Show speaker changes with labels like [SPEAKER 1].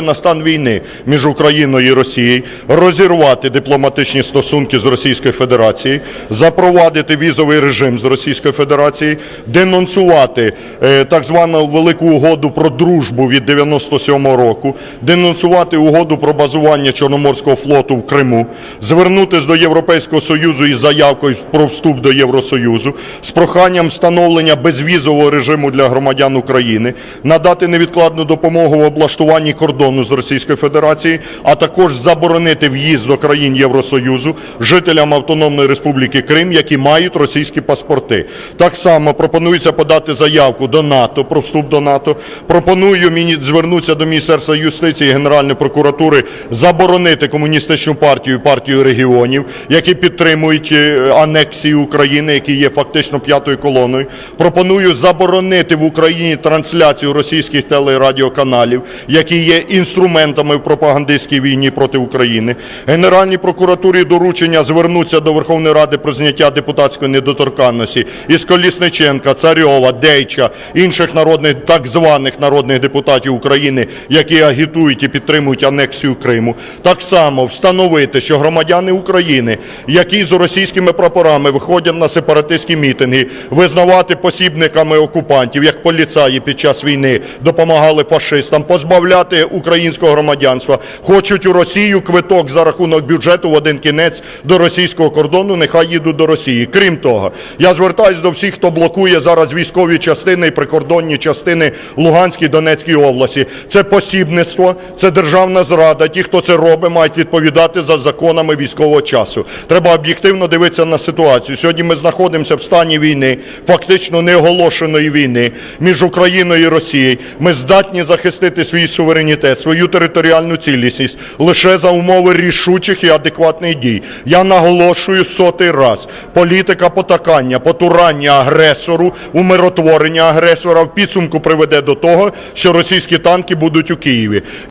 [SPEAKER 1] на стан війни між Україною і Росією, розірвати дипломатичні стосунки з Російською Федерацією, запровадити візовий режим з Російською Федерацією, денонсувати е, так звану велику угоду про дружбу від 97-го року, денонсувати угоду про базування Чорноморського флоту в Криму, звернутися до Європейського Союзу із заявкою про вступ до Євросоюзу, з проханням встановлення безвізового режиму для громадян України, надати невідкладну допомогу в облаштуванні кордону з Російською Федерацією, а також заборонити в'їзд до країн Євросоюзу жителям Автономної Республіки Крим, які мають російські паспорти. Так само пропонується подати заявку до НАТО про вступ до НАТО. Пропоную мені звернутися до Міністерства юстиції і Генеральної прокуратури, заборонити комуністичну партію, партію регіонів, які підтримують е, анексію України, які є фактично п'ятою колоною. Пропоную заборонити в Україні трансляцію російських телерадіоканалів, які є інструментами в пропагандистській війні проти України. Генеральній прокуратурі доручення звернутися до Верховної Ради про зняття депутатської недоторканності із Колісниченка, Царьова, Дейча, інших народних, так званих народних депутатів України, які агітують і підтримують анексію Криму. Так само встановити, що громадяни України, які з російськими прапорами виходять на сепаратистські мітинги, визнавати посібниками окупантів, як поліцаї під час війни допомагали фашистам, позбавляти українського громадянства, хочуть у Росію квиток за рахунок бюджету в один кінець до російського кордону, нехай їдуть до Росії. Крім того, я звертаюся до всіх, хто блокує зараз військові частини і прикордонні частини Луганській Донецькій області. Це посібництво, це державна зрада. Ті, хто це робить, мають відповідати за законами військового часу. Треба об'єктивно дивитися на ситуацію. Сьогодні ми знаходимося в стані війни, фактично неоголошеної війни між Україною і Росією. Ми здатні захистити свій суверенітет, свою територіальну цілісність лише за умови рішучих і адекватних дій. Я наголошую сотий раз. Політика потакання, потурання агресору, умиротворення агресора в підсумку приведе до того, що російські танки будуть у Києві.